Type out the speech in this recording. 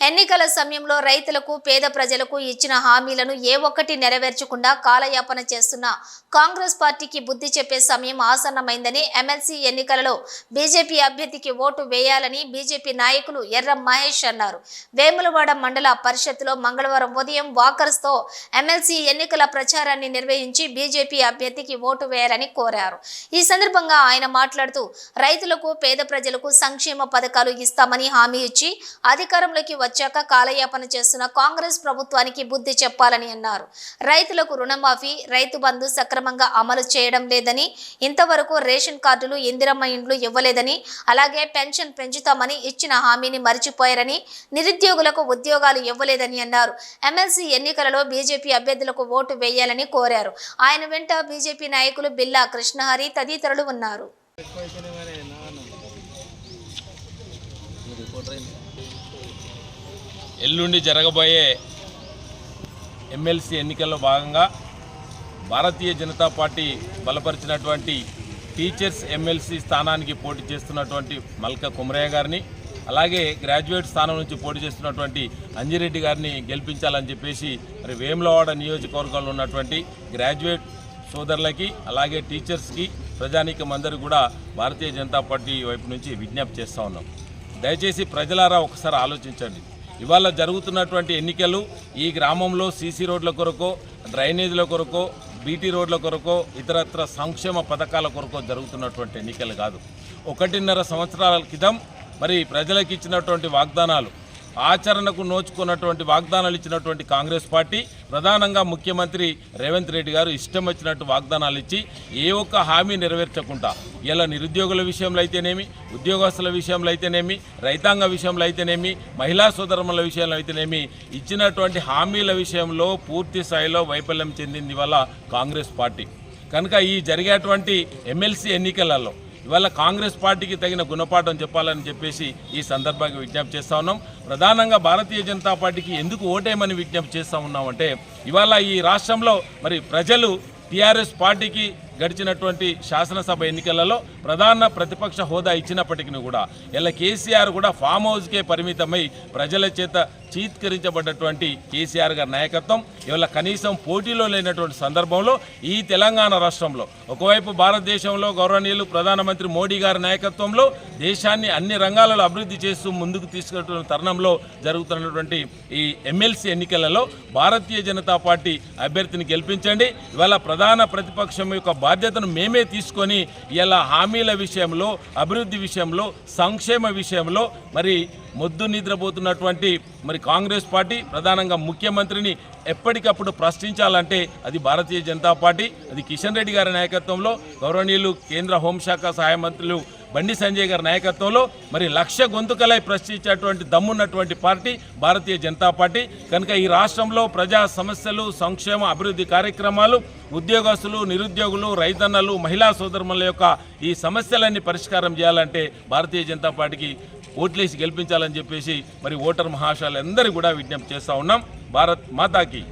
ఎన్నికల సమయంలో రైతులకు పేద ప్రజలకు ఇచ్చిన హామీలను ఏ ఒక్కటి నెరవేర్చకుండా కాలయాపన చేస్తున్న కాంగ్రెస్ పార్టీకి బుద్ధి చెప్పే సమయం ఆసన్నమైందని ఎమ్మెల్సీ ఎన్నికలలో బీజేపీ అభ్యర్థికి ఓటు వేయాలని బీజేపీ నాయకులు ఎర్ర మహేష్ అన్నారు. వేములవాడ మండల పరిషత్తులో మంగళవారం ఉదయం వాకర్స్తో ఎమ్మెల్సీ ఎన్నికల ప్రచారాన్ని నిర్వహించి బీజేపీ అభ్యర్థికి ఓటు వేయాలని కోరారు. ఈ సందర్భంగా ఆయన మాట్లాడుతూ రైతులకు పేద ప్రజలకు సంక్షేమ పథకాలు ఇస్తామని హామీ ఇచ్చి అధికారంలోకి వచ్చాక కాలయాపన చేస్తున్న కాంగ్రెస్ ప్రభుత్వానికి బుద్ధి చెప్పాలని అన్నారు. రైతులకు రుణమాఫీ రైతు బంధు సక్రమంగా అమలు చేయడం లేదని ఇంతవరకు రేషన్ కార్డులు ఇందిరమ్మ ఇండ్లు ఇవ్వలేదని అలాగే పెన్షన్ పెంచుతామని ఇచ్చిన హామీని మరిచిపోయారని నిరుద్యోగులకు ఉద్యోగాలు ఇవ్వలేదని అన్నారు. ఎమ్మెల్సీ ఎన్నికలలో బీజేపీ అభ్యర్థులకు ఓటు వేయాలని కోరారు. ఆయన వెంట బీజేపీ నాయకులు బిల్లా కృష్ణహరి తదితరులు ఉన్నారు. ఎల్లుండి జరగబోయే ఎమ్మెల్సీ ఎన్నికల్లో భాగంగా భారతీయ జనతా పార్టీ బలపరిచినటువంటి టీచర్స్ ఎమ్మెల్సీ స్థానానికి పోటీ చేస్తున్నటువంటి మల్క కుమరయ్య గారిని అలాగే గ్రాడ్యుయేట్ స్థానం నుంచి పోటీ చేస్తున్నటువంటి అంజిరెడ్డి గారిని గెలిపించాలని చెప్పేసి మరి వేములవాడ నియోజకవర్గంలో ఉన్నటువంటి గ్రాడ్యుయేట్ సోదరులకి అలాగే టీచర్స్కి ప్రజానీకం అందరూ కూడా భారతీయ జనతా పార్టీ వైపు నుంచి విజ్ఞప్తి చేస్తూ ఉన్నాం. దయచేసి ప్రజలారా ఒకసారి ఆలోచించండి. ఇవాళ జరుగుతున్నటువంటి ఎన్నికలు ఈ గ్రామంలో సీసీ రోడ్ల కొరకో డ్రైనేజీల కొరకో బీటీ రోడ్ల కొరకో ఇతరత్ర సంక్షేమ పథకాల కొరకో జరుగుతున్నటువంటి ఎన్నికలు కాదు. ఒకటిన్నర సంవత్సరాల క్రితం మరి ప్రజలకు ఇచ్చినటువంటి వాగ్దానాలు ఆచరణకు నోచుకున్నటువంటి వాగ్దానాలు ఇచ్చినటువంటి కాంగ్రెస్ పార్టీ ప్రధానంగా ముఖ్యమంత్రి రేవంత్ రెడ్డి గారు ఇష్టం వచ్చినట్టు వాగ్దానాలు ఇచ్చి ఏ ఒక్క హామీ నెరవేర్చకుండా ఇలా నిరుద్యోగుల విషయంలో అయితేనేమి ఉద్యోగస్తుల విషయంలో అయితేనేమి రైతాంగ విషయంలో అయితేనేమి మహిళా సోదరముల విషయంలో అయితేనేమి ఇచ్చినటువంటి హామీల విషయంలో పూర్తి స్థాయిలో వైఫల్యం చెందింది వల్ల కాంగ్రెస్ పార్టీ. కనుక ఈ జరిగేటువంటి ఎమ్మెల్సీ ఎన్నికలలో ఇవాళ కాంగ్రెస్ పార్టీకి తగిన గుణపాఠం చెప్పాలని చెప్పేసి ఈ సందర్భంగా విజ్ఞప్తి చేస్తా ఉన్నాం. ప్రధానంగా భారతీయ జనతా పార్టీకి ఎందుకు ఓటేయమని విజ్ఞప్తి చేస్తా ఉన్నామంటే ఇవాళ ఈ రాష్ట్రంలో మరి ప్రజలు టీఆర్ఎస్ పార్టీకి గడిచినటువంటి శాసనసభ ఎన్నికలలో ప్రధాన ప్రతిపక్ష హోదా ఇచ్చినప్పటికీ కూడా ఇలా కేసీఆర్ కూడా ఫామ్ హౌస్కే పరిమితమై ప్రజల చేత చీత్కరించబడ్డటువంటి కేసీఆర్ గారి నాయకత్వం ఇవాళ కనీసం పోటీలో లేనటువంటి సందర్భంలో ఈ తెలంగాణ రాష్ట్రంలో ఒకవైపు భారతదేశంలో గౌరవనీయులు ప్రధానమంత్రి మోడీ గారి నాయకత్వంలో దేశాన్ని అన్ని రంగాలలో అభివృద్ధి చేస్తూ ముందుకు తీసుకెళ్తున్న తరుణంలో జరుగుతున్నటువంటి ఈ ఎమ్మెల్సీ ఎన్నికలలో భారతీయ జనతా పార్టీ అభ్యర్థిని గెలిపించండి. ఇవాళ ప్రధాన ప్రతిపక్షం యొక్క బాధ్యతను మేమే తీసుకొని ఇలా హామీల విషయంలో అభివృద్ధి విషయంలో సంక్షేమ విషయంలో మరి మొద్దు నిద్రపోతున్నటువంటి మరి కాంగ్రెస్ పార్టీ ప్రధానంగా ముఖ్యమంత్రిని ఎప్పటికప్పుడు ప్రశ్నించాలంటే అది భారతీయ జనతా పార్టీ అది కిషన్ రెడ్డి గారి నాయకత్వంలో గౌరవనీయులు కేంద్ర హోంశాఖ సహాయ మంత్రులు బండి సంజయ్ గారి నాయకత్వంలో మరి లక్ష గొంతుకలై ప్రశ్నించేటువంటి దమ్మున్నటువంటి పార్టీ భారతీయ జనతా పార్టీ. కనుక ఈ రాష్ట్రంలో ప్రజా సమస్యలు సంక్షేమ అభివృద్ధి కార్యక్రమాలు ఉద్యోగస్తులు నిరుద్యోగులు రైతన్నలు మహిళా సోదరుల యొక్క ఈ సమస్యలన్నీ పరిష్కారం చేయాలంటే భారతీయ జనతా పార్టీకి ఓట్లేసి గెలిపించాలని చెప్పేసి మరి ఓటర్ మహాశాలందరూ కూడా విజ్ఞప్తి చేస్తూ ఉన్నాం. భారత్ మాతాకి.